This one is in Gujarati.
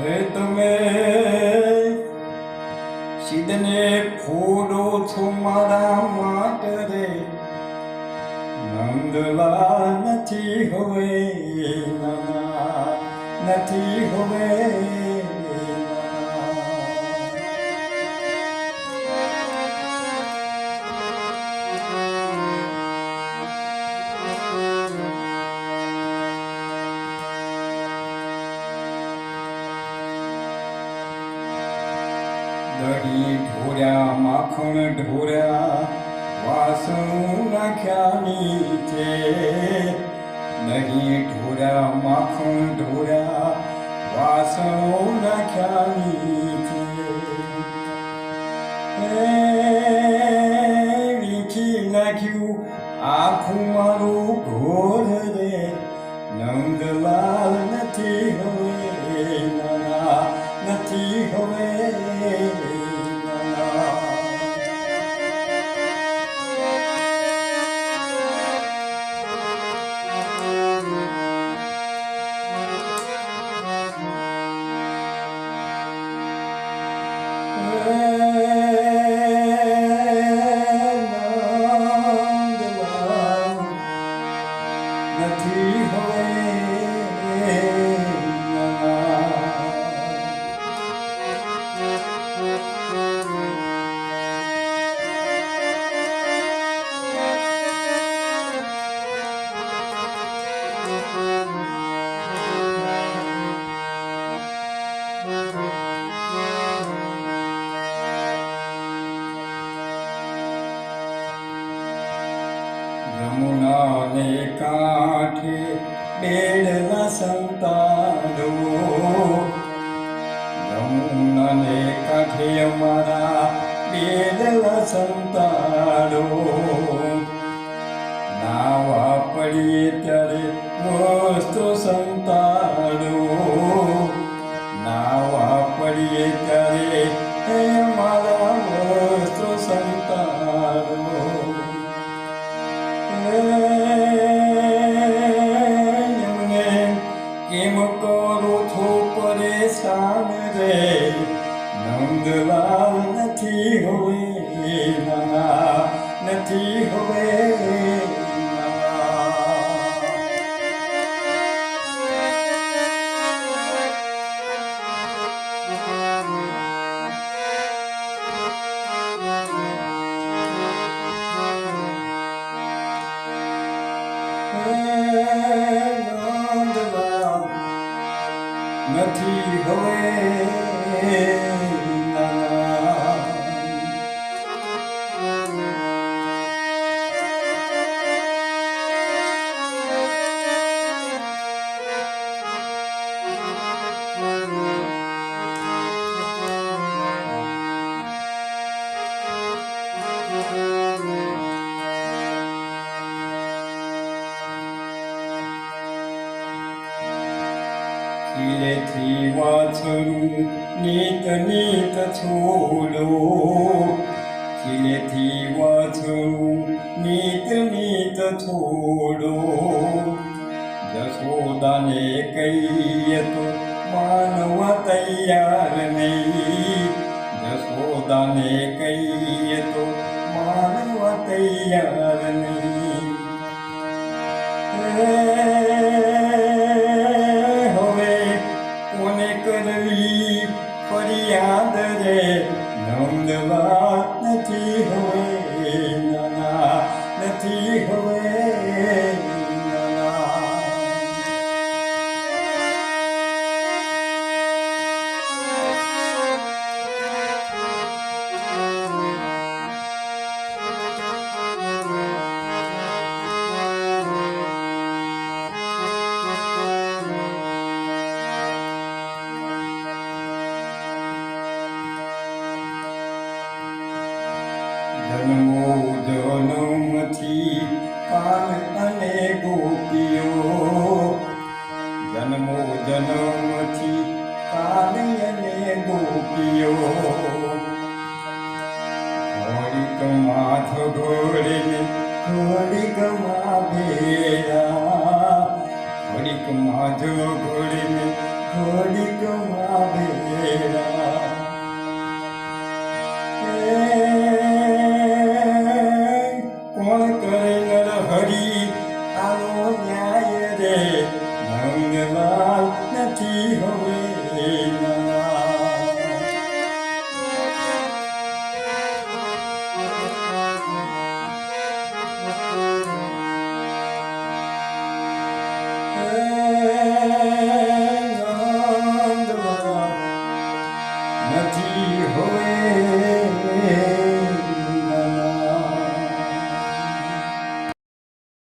હે તમે? સિદ્ધને ફોડો છો મારા માટે. રે નંદલા નથી હવે નથી હવે. माती ढोऱ्या माखण ढोऱ्या वासून मीचे नाही ढोऱ्या माखण ढोऱ्या वासून मीचे યમુનાને કાંઠે બેડલા સંતાડો યમુનાને કાંઠે અમારા બેડલા સંતાડો નાવા પડીએ ત્યારે વસ્ત્રો સંતાડો નાવા પડીએ ત્યારે નથી હવે નાના. નંદલાલ નથી હવે ખીલેથી વાછરું નીત નીત છોડો ખીલેથી વાછરું નીત નીત છોડો જશોદાને કહીએ તો માનવા તૈયાર નહીં જશોદાને કહીએ તો માનવા તૈયાર નહીં ફરિયાદ રે નંદવા નથી હવે નાના નથી હવે નાના જન્મોદનમથી કાન અને ગોપીઓ જન્મો જન્મથી કાન અને ગોપીઓ ઘડીક માથ ઘોડીને ઘડીકમાં ભેરા ઘડીક માથ ઘોડીને ઘડીકમાં ભેરા Yeah.